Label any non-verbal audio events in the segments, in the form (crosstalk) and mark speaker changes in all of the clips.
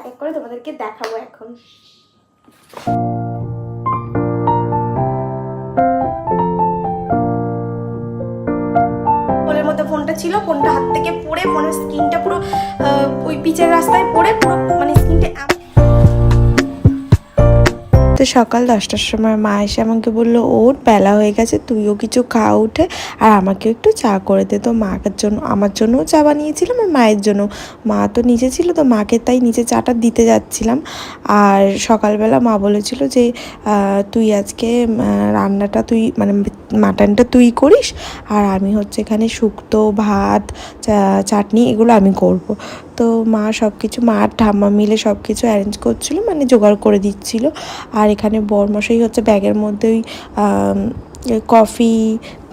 Speaker 1: এক এক করে তোমাদেরকে দেখাবো এখন। ফোনটা ছিল ফোনটা হাত থেকে পড়ে ফোনের স্ক্রিনটা পুরো ওই পিচের রাস্তায় পড়ে, পুরো মানে স্ক্রিনটা
Speaker 2: তো সকাল দশটার সময় মা এসে আমাকে বলল, ওর বেলা হয়ে গেছে, তুইও কিছু খা উঠে আর আমাকেও একটু চা করে দে। তো মাকের জন্য, আমার জন্যও চা বানিয়েছিলাম আর মায়ের জন্য মা তো নিচে ছিল, তো মাকে তাই নিচে চাটা দিতে যাচ্ছিলাম। আর সকালবেলা মা বলেছিল যে তুই আজকে রান্নাটা তুই মানে মাটনটা তুই করিস আর আমি হচ্ছে এখানে শুক্তো, ভাত চাটনি এগুলো আমি করব। তো মা সব কিছু মা আর ঠাম্মা মিলে সব কিছু অ্যারেঞ্জ করছিল মানে জোগাড় করে দিচ্ছিল। আর এখানে বরমশাই হচ্ছে ব্যাগের মধ্যে ওই কফি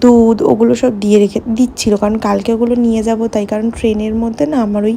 Speaker 2: দুধ, ওগুলো সব দিয়ে রেখে, দিচ্ছিল। কারণ কালকে ওগুলো নিয়ে যাব, তাই কারণ ট্রেনের মধ্যে না আমার ওই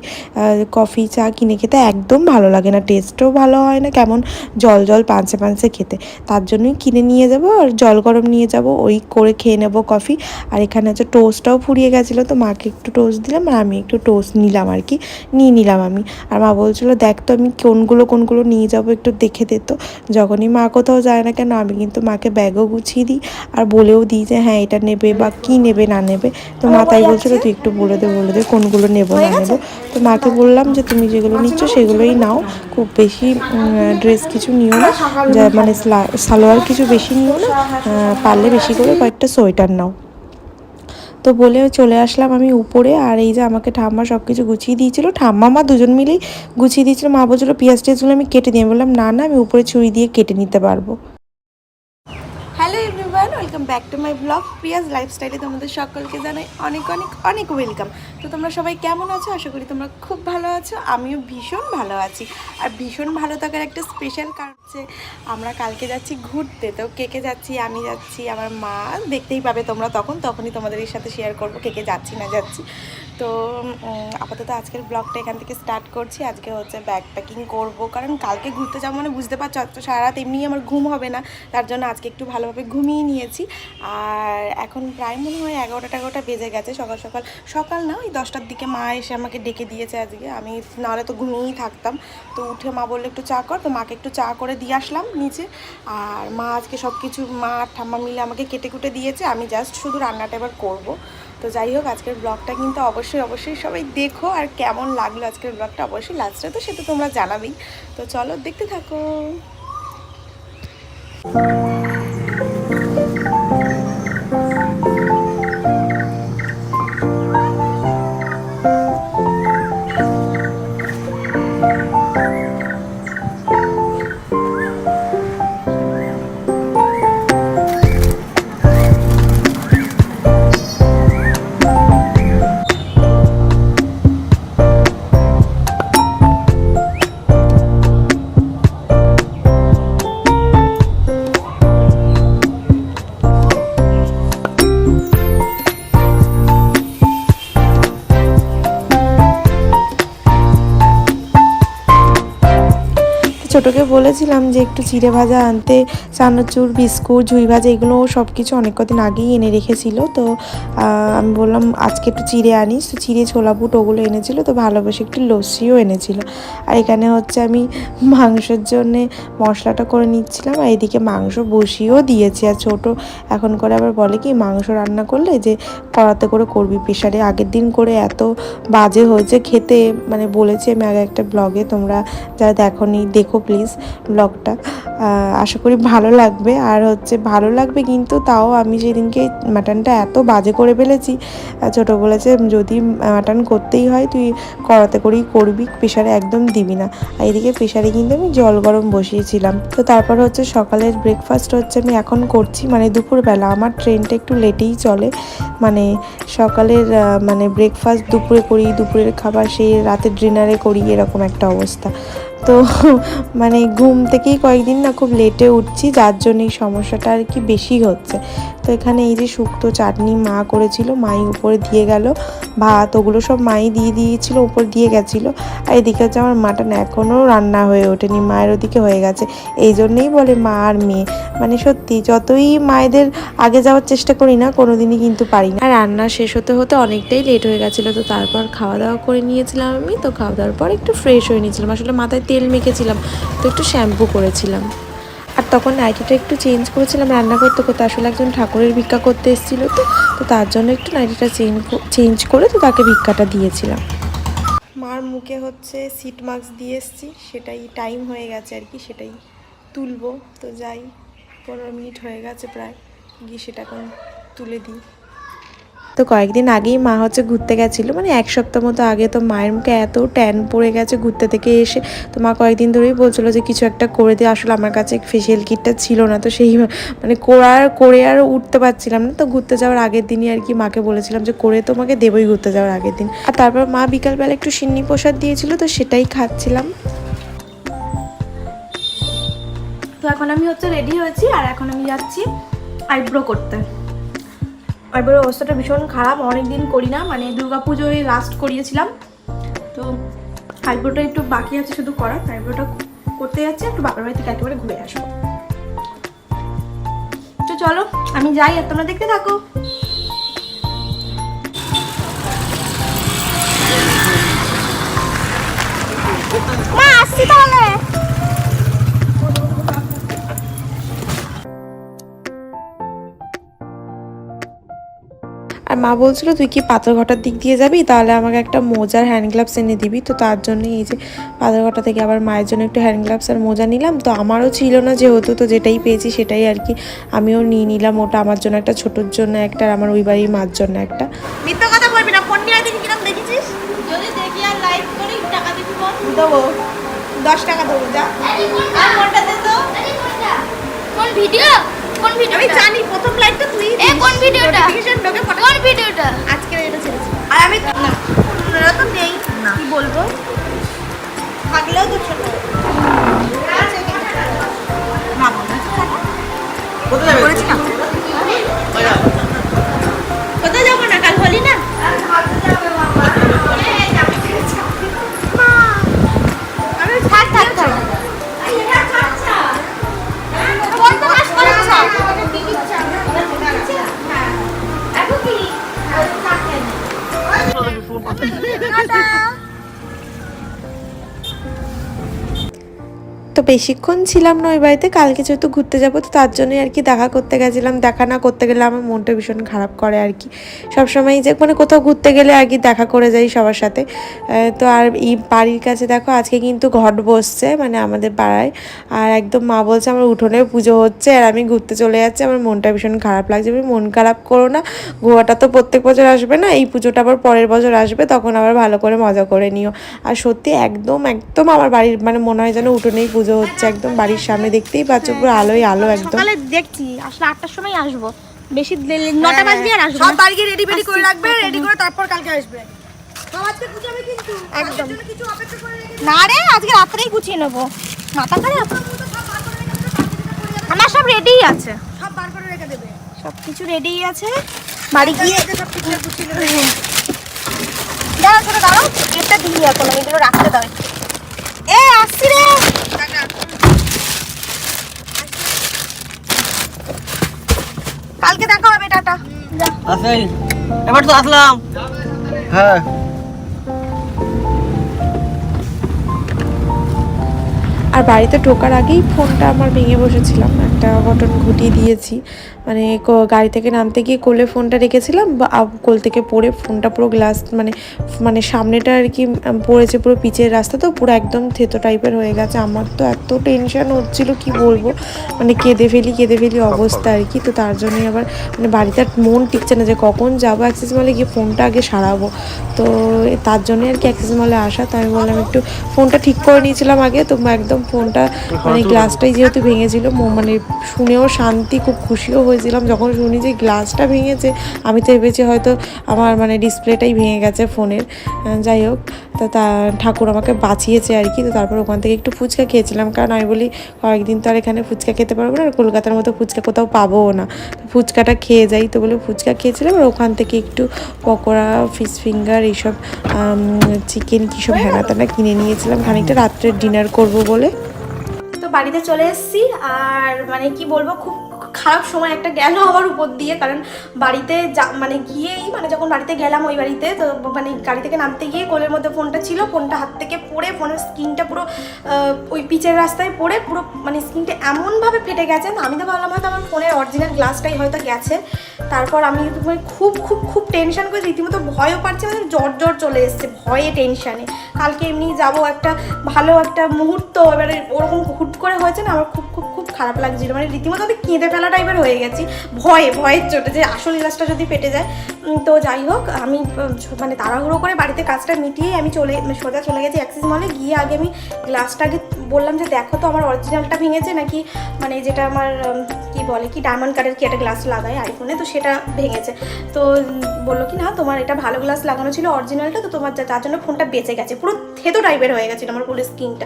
Speaker 2: কফি চা কিনে খেতে একদম ভালো লাগে না। টেস্টও ভালো হয় না, কেমন জল জল পাঞ্চে পাঁচে খেতে। তার জন্যই কিনে নিয়ে যাব আর জল গরম নিয়ে যাব, ওই করে খেয়ে নেব কফি আর এখানে হচ্ছে টোস্টটাও ফুরিয়ে গেছিল, তো মাকে একটু টোস্ট দিলাম আর আমি একটু টোস্ট নিলাম আর কি, নিয়ে নিলাম আমি। আর মা বলছিলো, দেখ তো আমি কোনগুলো কোনগুলো নিয়ে যাব একটু দেখে দে তো। যখনই মা কোথাও যায় না কেন, আমি কিন্তু মাকে ব্যাগও গুছিয়ে দিই আর বলেও দিই যে হ্যাঁ এটা নেবে বা কি নেবে না নেবে, তো মা তাই বলছিল, তুই একটু বলে দে বলে দে, কোনগুলো নেব না নেব। তো মাকে বললাম যে, তুমি যেগুলো নিচ্ছ সেগুলোই নাও, খুব বেশি ড্রেস কিছু নিও না মানে সালোয়ার কিছু বেশি নিও না পারলে বেশি করে কয়েকটা সোয়েটার নাও। তো বলে চলে আসলাম আমি উপরে, আর এই যে আমাকে ঠাম্মা সব কিছু গুছিয়ে দিয়েছিল, ঠাম্মা মা দুজন মিলেই গুছিয়ে দিয়েছিল। মা বলছিল পেঁয়াজ টেয়াজগুলো আমি কেটে দিয়ে বললাম, না না, আমি উপরে ছুরি দিয়ে কেটে নিতে পারব।
Speaker 1: Welcome back to my blog. Priya's লাইফস্টাইলে তোমাদের সকলকে জানাই অনেক অনেক অনেক ওয়েলকাম। তো তোমরা সবাই কেমন আছো? আশা করি তোমরা খুব ভালো আছো। আমিও ভীষণ ভালো আছি। আর ভীষণ ভালো থাকার একটা স্পেশাল কারণ হচ্ছে আমরা কালকে যাচ্ছি ঘুরতে। তো কে কে যাচ্ছি? আমি যাচ্ছি। আমার মা দেখতেই পাবে তোমরা তখন। তখনই তোমাদের সাথে শেয়ার করব কে কে যাচ্ছি, না যাচ্ছি। তো আপাতত আজকের ব্লগটা এখান থেকে স্টার্ট করছি। আজকে হচ্ছে ব্যাগ প্যাকিং করব। কারণ কালকে ঘুরতে যাব মানে বুঝতে পারছ, আজ তো সারা রাত এমনি আমার ঘুম হবে না। তার জন্য আজকে একটু ভালোভাবে ঘুমিয়ে নিয়েছি। আর এখন প্রায় মনে হয় এগারোটা এগারোটা বেজে গেছে সকাল সকাল। সকাল না, ওই দশটার দিকে মা এসে আমাকে ডেকে দিয়েছে আজকে। আমি নাহলে তো ঘুমিয়েই থাকতাম। তো উঠে মা বলল, একটু চা কর। তো মাকে একটু চা করে দিয়ে আসলাম নিচে। আর মা আজকে সব কিছু মা ঠাম্মা মিলে আমাকে কেটে কুটে দিয়েছে। আমি জাস্ট শুধু রান্নাটা এবার করব। তো যাই হোক, আজকের ব্লগটা কিন্তু অবশ্যই অবশ্যই সবাই দেখো আর কেমন লাগল আজকের ব্লগটা। অবশ্যই লাস্টে তো সেটা তোমরা জানাবেই। তো চলো, দেখতে থাকো।
Speaker 2: ছোটোকে বলেছিলাম যে একটু চিড়ে ভাজা আনতে, চানাচুর, বিস্কুট ঝুই ভাজা, এগুলো সব কিছু অনেক কদিন আগেই এনে রেখেছিল। তো আমি বললাম, আজকে একটু চিড়ে আনিস। তো চিড়ে ছোলা বুট ওগুলো এনেছিল, তো ভালোবেসে একটু লস্যিও এনেছিল। আর এখানে হচ্ছে আমি মাংসের জন্যে মশলাটা করে নিচ্ছিলাম, আর এদিকে মাংস বসিয়েও দিয়েছি। আর ছোটো এখন করে আবার বলে কি, মাংস রান্না করলে যে কড়াতে করে করবি প্রেশারে আগের দিন করে এত বাজে হয়েছে খেতে। মানে বলেছি আমি আগে একটা ব্লগে, তোমরা যারা দেখোনি, দেখো প্লিজ ব্লগটা আশা করি ভালো লাগবে। আর হচ্ছে ভালো লাগবে কিন্তু তাও আমি সেদিনকে মাটনটা এত বাজে করে ফেলেছি ছোটো বলেছে, যদি মাটন করতেই হয়, তুই করাতে করেই করবি প্রেশারে একদম দিবি না। আর এদিকে প্রেশারে কিন্তু আমি জল গরম বসিয়েছিলাম। তো তারপর হচ্ছে সকালের ব্রেকফাস্ট হচ্ছে আমি এখন করছি মানে দুপুরবেলা। আমার ট্রেনটা একটু লেটেই চলে। মানে সকালের মানে ব্রেকফাস্ট দুপুরে করি, দুপুরের খাবার সেই, রাতের ডিনারে করি, এরকম একটা অবস্থা। তো (laughs) মানে ঘুম থেকেই কয়েকদিন না খুব লেটে উঠছি, যার জন্য এই সমস্যাটা আর কি বেশি হচ্ছে। তো এখানে এই যে শুক্তো চাটনি মা করেছিল, মাই উপরে দিয়ে গেল, ভাত ওগুলো সব মাই দিয়ে দিয়েছিল, উপর দিয়ে গেছিল। আর এদিকে হচ্ছে আমার মাটন এখনও রান্না হয়ে ওঠেনি, মায়ের ওদিকে হয়ে গেছে। এই জন্যেই বলে মা আর মেয়ে। মানে সত্যি, যতই মায়েদের আগে যাওয়ার চেষ্টা করি না, কোনোদিনই কিন্তু পারি না। আর রান্না শেষ হতে হতে অনেকটাই লেট হয়ে গেছিল, তো তারপর খাওয়া দাওয়া করে নিয়েছিলাম আমি। তো খাওয়া দাওয়ার পর একটু ফ্রেশ হয়ে নিয়েছিলাম। আসলে মাথায় তেল মেখেছিলাম, তো একটু শ্যাম্পু করেছিলাম। আর তখন নাইটিটা একটু চেঞ্জ করেছিলাম, রান্না করতে করতে আসলে একজন ঠাকুরের ভিক্ষা করতে এসেছিল তো তো তার জন্য একটু নাইটিটা চেঞ্জ চেঞ্জ করে তো তাকে ভিক্ষাটা দিয়েছিলাম। মার মুখে হচ্ছে সিট মাস্ক দিয়ে এসেছি, সেটাই টাইম হয়ে গেছে আর কি, সেটাই তুলবো। তো যাই, পনেরো মিনিট হয়ে গেছে প্রায়, গিয়ে সেটা তুলে দিই। তো কয়েকদিন আগেই মা হচ্ছে ঘুরতে গেছিল। মানে এক সপ্তাহ মতো আগে তো মায়ের মুখে এত ট্যান পড়ে গেছে ঘুরতে থেকে এসে। তো মা কয়েকদিন ধরেই বলছিলো যে কিছু একটা করে দিয়ে আসলে আমার কাছে ফেসিয়াল কিটটা ছিল না। তো সেই মানে করার করে আর উঠতে পারছিলাম না। তো ঘুরতে যাওয়ার আগের দিনই আর কি মাকে বলেছিলাম যে করে তোমাকে দেবই ঘুরতে যাওয়ার আগের দিন। আর তারপর মা বিকালবেলা একটু সিন্নি প্রসাদ দিয়েছিল, তো সেটাই খাচ্ছিলাম।
Speaker 1: তো এখন আমি হচ্ছে রেডি হয়েছি, আর এখন আমি যাচ্ছি আইব্রো করতে। আইব্রোর অবস্থাটা ভীষণ খারাপ অনেক দিন করি না মানে দুর্গা পুজোয় লাস্ট করিয়েছিলাম। তো আইব্রোটা একটু বাকি আছে শুধু করার আইব্রোটা করতে যাচ্ছি, একটু বাবার বাড়ি থেকে একেবারে ঘুরে আসব তো চলো, আমি যাই, আর তোমরা দেখতে থাকো। মা, আসছি তাহলে।
Speaker 2: মা বলছিল তুই কি পাথরঘাটার দিক দিয়ে যাবি? তাহলে আমাকে একটা মোজার হ্যান্ড গ্লাভস এনে দিবি। তো তার জন্য এই যে পাথরঘাটা থেকে আবার মায়ের জন্য একটু হ্যান্ড গ্লাভস আর মোজা নিলাম। তো আমারও ছিল না যেহেতু তো যেটাই পেয়েছি সেটাই আর কি আমিও নিয়ে নিলাম। ওটা আমার জন্য একটা ছোটোর জন্য একটা আর আমার ওই বাড়ির মার জন্য একটা।
Speaker 1: মিথ্যা কথা বলবি না ফোন নিয়ে দেখি দেখেছিস।
Speaker 3: যদি দেখি আর লাইভ করি টাকা দিবি
Speaker 1: দেবো। দশ টাকা দেবো যা।
Speaker 3: আর কোনটা দে তো। কোন ভিডিও কোন ভিডিও
Speaker 1: আমি জানি প্রথম লাইভটা তুই
Speaker 3: এ কোন ভিডিওটা
Speaker 1: ফটো
Speaker 3: কোন ভিডিওটা
Speaker 1: আজকে এটা ছেড়েছি। আর আমি না ওরা তো নেই। না। কি বলব? থাকলেও তো ছোট? কোথায় যাব না? কাল হলি না?
Speaker 2: বেশিক্ষণ ছিলাম না ওই বাড়িতে, কালকে যেহেতু ঘুরতে যাব, তো তার জন্যই আর কি দেখা করতে গেছিলাম। দেখা না করতে গেলে আমার মনটা ভীষণ খারাপ করে আর কি। সবসময় যে মানে কোথাও ঘুরতে গেলে আর কি দেখা করে যাই সবার সাথে। তো আর এই বাড়ির কাছে দেখো, আজকে কিন্তু ঘট বসছে মানে আমাদের পাড়ায়। আর একদম মা বলছে, আমার উঠোনে পুজো হচ্ছে আর আমি ঘুরতে চলে যাচ্ছি, আমার মনটা ভীষণ খারাপ লাগছে। মন খারাপ করো না, গোয়াটা তো প্রত্যেক বছর আসবে না, এই পুজোটা আবার পরের বছর আসবে, তখন আবার ভালো করে মজা করে নিও। আর সত্যি একদম একদম আমার বাড়ির মানে মনে হয় যেন উঠোনেই পুজো হচ্ছে একদম বাড়ির সামনে দেখতেই পাচ্ছ পুরো আলোয় আলো একদম।
Speaker 3: সকালে দেখছি আসলে আটটার সময় আসব। বেশি লে- নটা বাজবে আর আসব
Speaker 1: সব
Speaker 3: না।
Speaker 1: বাড়িকে রেডি ফেডি করে রাখবে রেডি করে তারপর কালকে আসবে।
Speaker 3: একদম।
Speaker 1: কিছু অপেক্ষা করে রেখে
Speaker 3: না রে আজকে রাত্রেই গুছিয়ে নেব। মাথা খারাপ? আমার সব রেডিই আছে।
Speaker 1: সব বার করে রেখে দেবে।
Speaker 3: সব কিছু রেডিই আছে। বাড়ি গিয়ে
Speaker 1: সব কিছু গুছিয়ে নেবে।
Speaker 3: দাঁড়াও ছোট দাঁড়াও। গেটটা দিয়ে এখন আমি এগুলো রাখতে দাও এ আসছি রে কালকে দেখা হবে টাটা যা
Speaker 4: আসেন এবার তো আসলাম। হ্যাঁ।
Speaker 2: আর বাড়িতে ঢোকার আগেই ফোনটা আমার ভেঙে বসেছিলাম। একটা বটন ঘুটিয়ে দিয়েছি। মানে গাড়ি থেকে নামতে গিয়ে কোলে ফোনটা রেখেছিলাম বা কোল থেকে পড়ে ফোনটা পুরো গ্লাস মানে মানে সামনেটা আর কি পড়েছে পুরো পিচের রাস্তা তো পুরো একদম থেতো টাইপের হয়ে গেছে। আমার তো এত টেনশন হচ্ছিল কি বলব? মানে কেঁদে ফেলি কেঁদে ফেলি অবস্থা আর কি। তো তার জন্যই আবার মানে বাড়িতে আর মন টিকছে না যে কখন যাব অ্যাক্সেস মলে গিয়ে ফোনটা আগে সারাবো। তো তার জন্যই আর কি অ্যাক্সেস মলে আসা তো আমি বললাম একটু ফোনটা ঠিক করে নিয়েছিলাম আগে। তো একদম ফোনটা মানে গ্লাসটাই যেহেতু ভেঙেছিল মো- মানে শুনেও শান্তি খুব খুশিও হয়েছে করেছিলাম যখন শুনি যে গ্লাসটা ভেঙেছে, আমি তো ভেবেছি হয়তো আমার মানে ডিসপ্লেটাই ভেঙে গেছে ফোনের। যাই হোক, তো তা ঠাকুর আমাকে বাঁচিয়েছে আর কি, তো তারপর ওখান থেকে একটু ফুচকা খেয়েছিলাম। কারণ আমি বলি, কয়েকদিন তো আর এখানে ফুচকা খেতে পারব না, আর কলকাতার মতো ফুচকা কোথাও পাবোও না। ফুচকাটা খেয়ে যাই, তো বলে ফুচকা খেয়েছিলাম, আর ওখান থেকে একটু পকোড়া, ফিশ ফিঙ্গার, এইসব চিকেন কী সব ত্যানা কিনে নিয়েছিলাম। খানিকটা রাত্রে ডিনার করব বলে।
Speaker 1: তো বাড়িতে চলে এসেছি, আর মানে কি বলব, খুব খারাপ সময় একটা গেল আমার উপর দিয়ে, কারণ বাড়িতে যা মানে গিয়েই মানে যখন বাড়িতে গেলাম ওই বাড়িতে, তো মানে গাড়ি থেকে নামতে গিয়ে কোলের মধ্যে ফোনটা ছিল, ফোনটা হাত থেকে পড়ে, ফোনের স্ক্রিনটা পুরো ওই পিচের রাস্তায় পড়ে, পুরো মানে স্ক্রিনটা এমনভাবে ফেটে গেছে আমি তো ভাবলাম হয়তো আমার ফোনের অরিজিনাল গ্লাসটাই হয়তো গেছে। তারপর আমি মানে খুব খুব খুব টেনশন করে রীতিমতো ভয়ও পাচ্ছি মানে জ্বর জ্বর চলে এসছে, ভয়ে টেনশানে কালকে এমনি যাব একটা ভালো একটা মুহূর্ত, এবারে ওরকম হুট করে হয়েছে না, আমার খুব খুব খুব খারাপ লাগছিল। মানে রীতিমতো আমি কেঁদে ফেলা টাইপের হয়ে গেছি। ভয়ে, ভয়ের চোটে যে আসল গ্লাসটা যদি পেটে যায় তো যাই হোক, আমি মানে তাড়াহুড়ো করে বাড়িতে কাজটা মিটিয়ে আমি চলে সোজা চলে গেছি অ্যাক্সিস মলে গিয়ে আগে আমি গ্লাসটা আগে বললাম যে, দেখো তো আমার অরিজিনালটা ভেঙেছে নাকি? মানে যেটা আমার কি বলে কি ডায়মন্ড কার্ডের কি একটা গ্লাস লাগায় আইফোনে তো সেটা ভেঙেছে। তো বলল কি, না, তোমার এটা ভালো গ্লাস লাগানো ছিল অরিজিনালটা তো তোমার যা- তার জন্য ফোনটা বেঁচে গেছে। পুরো থেতো টাইপের হয়ে গেছিল আমার পুরো স্ক্রিনটা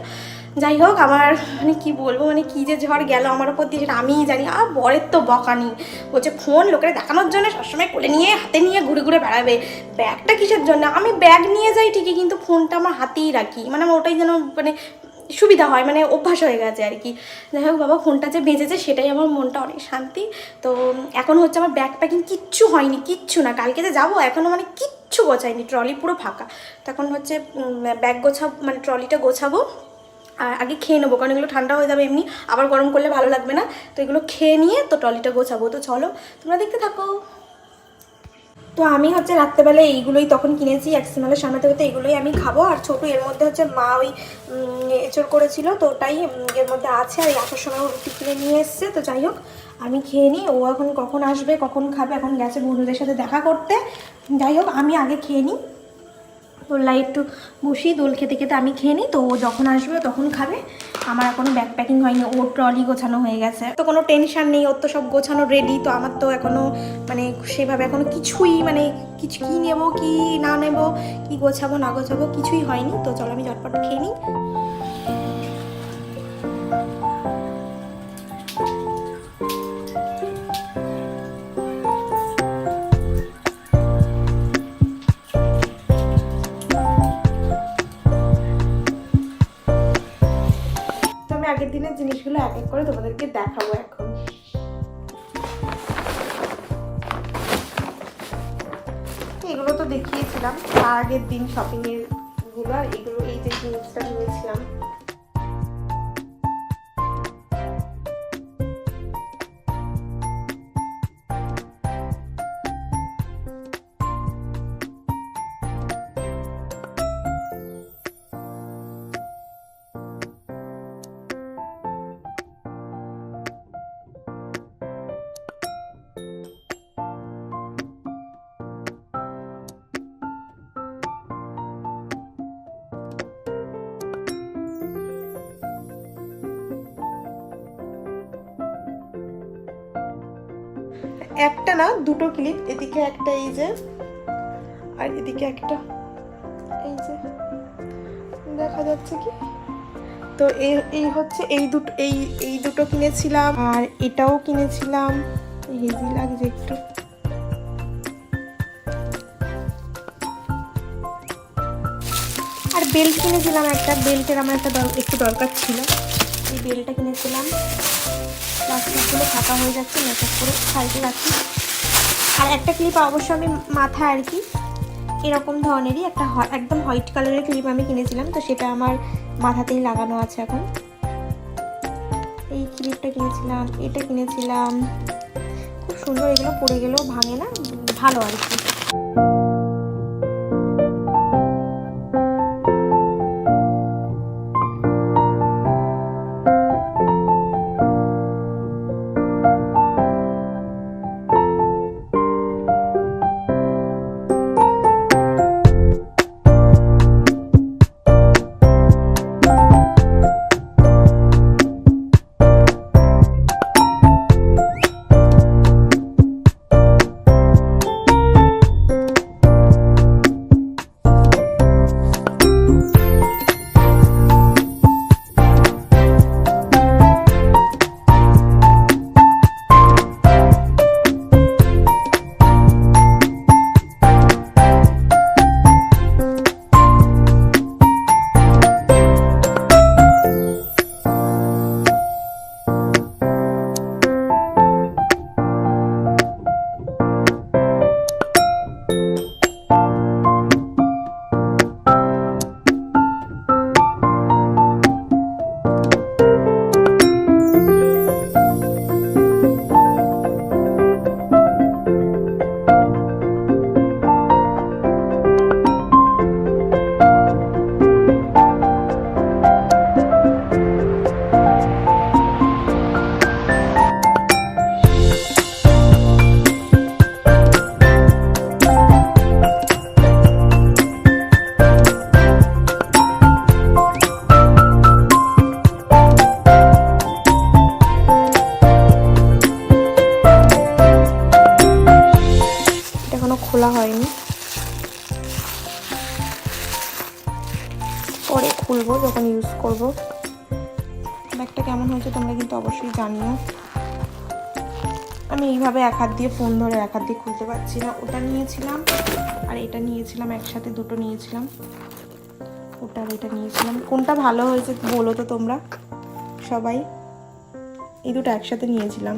Speaker 1: যাই হোক, আমার মানে কি বলব মানে কি যে ঝড় গেল আমার উপর দিয়ে সেটা আমিই জানি। আর বরের তো বকানি বলছে ফোন লোকের দেখানোর জন্য সবসময় কোলে নিয়ে, হাতে নিয়ে ঘুরে ঘুরে বেড়াবে। ব্যাগটা কিসের জন্য? আমি ব্যাগ নিয়ে যাই ঠিকই, কিন্তু ফোনটা আমার হাতেই রাখি। মানে আমার ওটাই যেন মানে সুবিধা হয় মানে অভ্যাস হয়ে গেছে আর কি। যাই হোক বাবা, ফোনটা যে বেঁচেছে সেটাই আমার মনটা অনেক শান্তি। তো এখন হচ্ছে আমার ব্যাগ প্যাকিং কিচ্ছু হয়নি, কিচ্ছু না। কালকে যে যাব এখনও মানে কিচ্ছু গোছায়নি ট্রলি পুরো ফাঁকা। তখন হচ্ছে ব্যাগ গোছাবো মানে ট্রলিটা গোছাবো, আর আগে খেয়ে নেব, কারণ এগুলো ঠান্ডা হয়ে যাবে এমনি, আবার গরম করলে ভালো লাগবে না। তো এগুলো খেয়ে নিয়ে তো ট্রলিটা গোছাবো। তো চলো, তোমরা দেখতে থাকো। তো আমি হচ্ছে রাত্রেবেলা এইগুলোই তখন কিনেছি অ্যাক্সিমালের সামনে থেকে তো এগুলোই আমি খাব। আর ছোটো এর মধ্যে হচ্ছে মা ওই এঁচড় করেছিল, তো ওটাই এর মধ্যে আছে। আর এই আসার সময় ও রুটি কিনে নিয়ে এসছে, তো যাই হোক, আমি খেয়ে নিই। ও এখন কখন আসবে, কখন খাবে, এখন গেছে বন্ধুদের সাথে দেখা করতে। যাই হোক, আমি আগে খেয়ে নিই। দোল্লাই একটু বসি, দোল খেতে খেতে আমি খেয়ে নিই, তো ও যখন আসবে তখন খাবে। আমার এখনও ব্যাগ প্যাকিং হয়নি ওর ট্রলি গোছানো হয়ে গেছে। তো কোনো টেনশন নেই, ওর তো সব গোছানো রেডি তো আমার তো এখনও মানে সেভাবে এখনও কিছুই মানে কিছু কি নেব, কি না নেব, কি গোছাবো, না গোছাবো কিছুই হয়নি। তো চলো আমি ঝটপট খেয়ে নিই। জিনিসগুলো এক এক করে তোমাদেরকে দেখাবো এখন। এগুলো তো দেখিয়েছিলাম আগের দিন শপিং এরগুলো, আর এগুলো এই যে জিনিসটা একটা না, দুটো ক্লিপ এদিকে একটা এই যে, আর এদিকে একটা এই যে, দেখা যাচ্ছে কি? তো এই হচ্ছে এই দুটো, এই এই দুটো কিনেছিলাম, আর এটাও কিনেছিলাম। হেজি লাগছে একটু। আর বেল্ট কিনেছিলাম একটা বেল্টের আমার একটা একটু দরকার ছিল। এই বেল্টটা কিনেছিলাম। প্লাস্টিকগুলো ফাঁকা হয়ে যাচ্ছে মেকআপ করে সাইডে রাখি। আর একটা ক্লিপ অবশ্য আমি মাথায় আর কি, এরকম ধরনেরই একটা একদম হোয়াইট কালারের ক্লিপ আমি কিনেছিলাম, তো সেটা আমার মাথাতেই লাগানো আছে এখন। এই ক্লিপটা কিনেছিলাম, এটা কিনেছিলাম, খুব সুন্দর এগুলো পড়ে গেলেও ভাঙে না, ভালো আর কি। দিয়ে ফোন ধরে এক হাত দিয়ে খুলতে পারছি না। ওটা নিয়েছিলাম আর এটা নিয়েছিলাম, একসাথে দুটো নিয়েছিলাম। ওটা আর এটা নিয়েছিলাম। কোনটা ভালো হয়েছে বলো তো তোমরা, সবাই। এই দুটো একসাথে নিয়েছিলাম।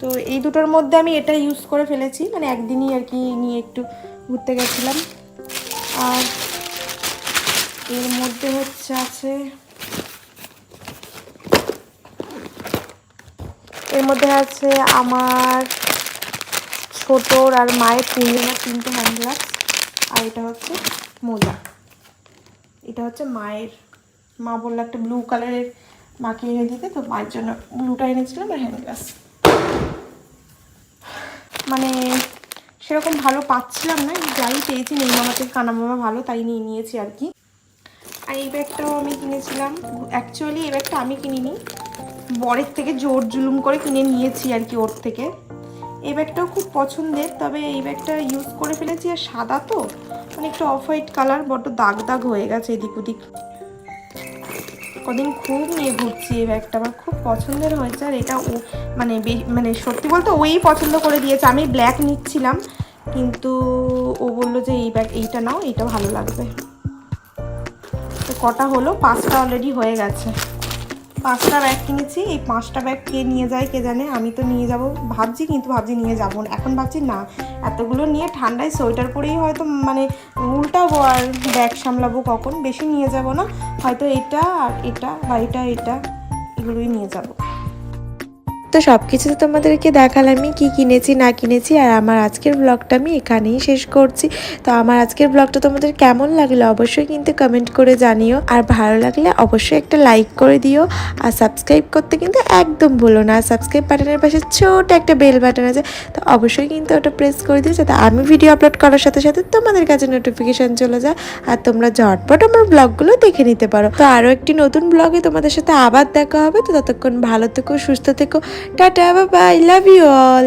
Speaker 1: তো এই দুটোর মধ্যে আমি এটা ইউজ করে ফেলেছি মানে একদিনই আর কি নিয়ে একটু ঘুরতে গেছিলাম। আর এর মধ্যে হচ্ছে আছে, এর মধ্যে আছে আমার ছোটোর আর মায়ের তিনজনের তিনটে হ্যান্ড গ্লাভস আর এটা হচ্ছে মোজা। এটা হচ্ছে মায়ের, মা বলল একটা ব্লু কালারের মাকে এনে দিতে, তো মায়ের জন্য ব্লুটা এনেছিলাম আর হ্যান্ড গ্লাভস মানে সেরকম ভালো পাচ্ছিলাম না, যাই পেয়েছি, নেই মামা থেকে কানা মামা ভালো, তাই নিয়ে নিয়েছি আর কি। আর এই ব্যাগটাও আমি কিনেছিলাম। অ্যাকচুয়ালি এই ব্যাগটা আমি কিনিনি, বরের থেকে জোর জুলুম করে কিনে নিয়েছি আর কি ওর থেকে। এই ব্যাগটাও খুব পছন্দের, তবে এই ব্যাগটা ইউজ করে ফেলেছি আর সাদা তো মানে একটু অফ হোয়াইট কালার বড্ড দাগ দাগ হয়ে গেছে এদিক ওদিক। কদিন খুব নিয়ে ঘুরছি এই ব্যাগটা, আমার খুব পছন্দের হয়েছে আর এটা ও মানে মানে সত্যি বলতে ওই পছন্দ করে দিয়েছে। আমি ব্ল্যাক নিচ্ছিলাম, কিন্তু ও বলল যে এই ব্যাগ, এইটা নাও, এইটা ভালো লাগবে। তো কটা হলো? পাঁচটা অলরেডি হয়ে গেছে। পাঁচটা ব্যাগ কিনেছি, এই পাঁচটা ব্যাগ কে নিয়ে যায় কে জানে, আমি তো নিয়ে যাব, ভাবছি কিন্তু ভাবছি নিয়ে যাব এখন ভাবছি না, এতগুলো নিয়ে ঠান্ডায় সোয়েটার পরেই হয়তো মানে উল্টাবো আর ব্যাগ সামলাবো কখন? বেশি নিয়ে যাব না, হয়তো এটা আর এটা বা এটা এটা, এগুলোই নিয়ে যাব।
Speaker 2: তো সব কিছু তো তোমাদেরকে দেখালামই, কি কিনেছি, না কিনেছি, আর আমার আজকের ব্লগটা আমি এখানেই শেষ করছি। তো আমার আজকের ব্লগটা তোমাদের কেমন লাগল অবশ্যই কিন্তু কমেন্ট করে জানিও, আর ভালো লাগলে অবশ্যই একটা লাইক করে দিও, আর সাবস্ক্রাইব করতে কিন্তু একদম ভুলো না সাবস্ক্রাইব বাটনের পাশে ছোট একটা বেল বাটন আছে, তো অবশ্যই কিন্তু ওটা প্রেস করে দিও, যাতে আমি ভিডিও আপলোড করার সাথে সাথে তোমাদের কাছে নোটিফিকেশান চলে যায়, আর তোমরা ঝটপট আমার ব্লগগুলো দেখে নিতে পারো। তো আরও একটি নতুন ব্লগে তোমাদের সাথে আবার দেখা হবে, তো ততক্ষণ ভালো থেকো, সুস্থ থেকো tata bye love you all